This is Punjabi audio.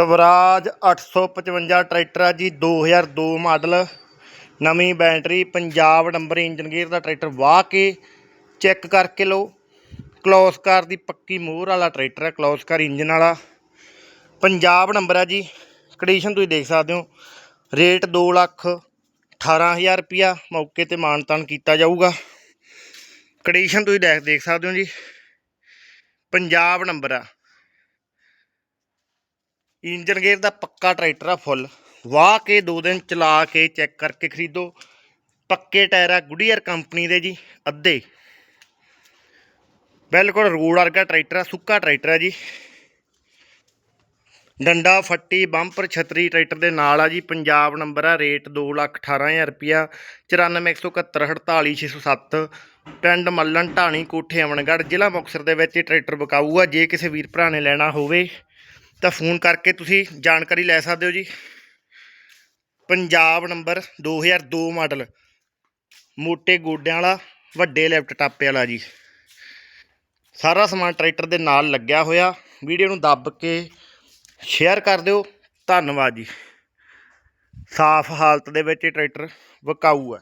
ਸਵਰਾਜ 855 ਟਰੈਕਟਰ ਆ ਜੀ 2002 ਮਾਡਲ। ਨਵੀਂ battery, Punjab number engine gear ਦਾ ਟਰੈਕਟਰ ਵਾਹ ਕੇ ਚੈੱਕ ਕਰਕੇ ਲਓ। ਕਲੋਸ ਕਾਰ ਦੀ ਪੱਕੀ ਮੋਹਰ ਵਾਲਾ ਟਰੈਕਟਰ ਹੈ ਕਲੋਸ ਕਾਰ ਇੰਜਨ ਵਾਲਾ। ਪੰਜਾਬ ਨੰਬਰ ਆ ਜੀ ਕੰਡੀਸ਼ਨ ਤੁਸੀਂ ਦੇਖ ਸਕਦੇ ਹੋ। ਰੇਟ 2 ਲੱਖ 18000 ਰੁਪਿਆ ਮੌਕੇ ਤੇ ਮਾਨਤਾਨ ਕੀਤਾ ਜਾਊਗਾ। ਕੰਡੀਸ਼ਨ ਤੁਸੀਂ ਦੇਖ ਦੇਖ ਸਕਦੇ ਹੋ ਜੀ। ਪੰਜਾਬ ਨੰਬਰ ਆ। ਇੰਜਨ ਗੇਅਰ ਦਾ ਪੱਕਾ ਟਰੈਕਟਰ ਆ ਫੁੱਲ। ਵਾਹ ਕੇ ਦੋ ਦਿਨ ਚਲਾ ਕੇ ਚੈੱਕ ਕਰਕੇ ਖਰੀਦੋ। ਪੱਕੇ ਟਾਇਰ ਆ ਗੁਡੀਅਰ ਕੰਪਨੀ ਦੇ ਜੀ, ਅੱਧੇ। ਬਿਲਕੁਲ ਰੋਡ ਵਰਗਾ ਟਰੈਕਟਰ ਆ, ਸੁੱਕਾ ਟਰੈਕਟਰ ਆ ਜੀ। ਡੰਡਾ, ਫੱਟੀ, ਬੰਪਰ, ਛਤਰੀ ਟਰੈਕਟਰ ਦੇ ਨਾਲ ਆ ਜੀ। ਪੰਜਾਬ ਨੰਬਰ ਆ, ਰੇਟ 218000 ਰੁਪਿਆ 9417484607 ਪਿੰਡ ਮੱਲਣ, ਢਾਣੀ, ਕੋਠੇ ਅਮਨਗੜ੍ਹ ਜ਼ਿਲ੍ਹਾ ਮੁਕਤਸਰ ਦੇ ਵਿੱਚ ਇਹ ਟਰੈਕਟਰ ਵਿਕਾਊ ਆ। ਜੇ ਕਿਸੇ ਵੀਰ ਭਰਾ ਨੇ ਲੈਣਾ ਹੋਵੇ ਤਾਂ ਫੋਨ ਕਰਕੇ ਤੁਸੀਂ ਜਾਣਕਾਰੀ ਲੈ ਸਕਦੇ ਹੋ ਜੀ। Punjab number 2002 model. ਮੋٹے ਗੋਡਿਆਂ ਵਾਲਾ, ਵੱਡੇ ਲੈਫਟ ਟਾਪੇ ਵਾਲਾ ਜੀ। ਸਾਰਾ ਸਮਾਨ ਟਰੈਕਟਰ ਦੇ ਨਾਲ ਲੱਗਿਆ ਹੋਇਆ। ਵੀਡੀਓ ਨੂੰ ਦੱਬ ਕੇ ਸ਼ੇਅਰ ਕਰ ਦਿਓ। ਧੰਨਵਾਦ ਜੀ। ਸਾਫ਼ ਹਾਲਤ ਦੇ ਵਿੱਚ ਇਹ ਟਰੈਕਟਰ ਵਿਕਾਊ ਹੈ।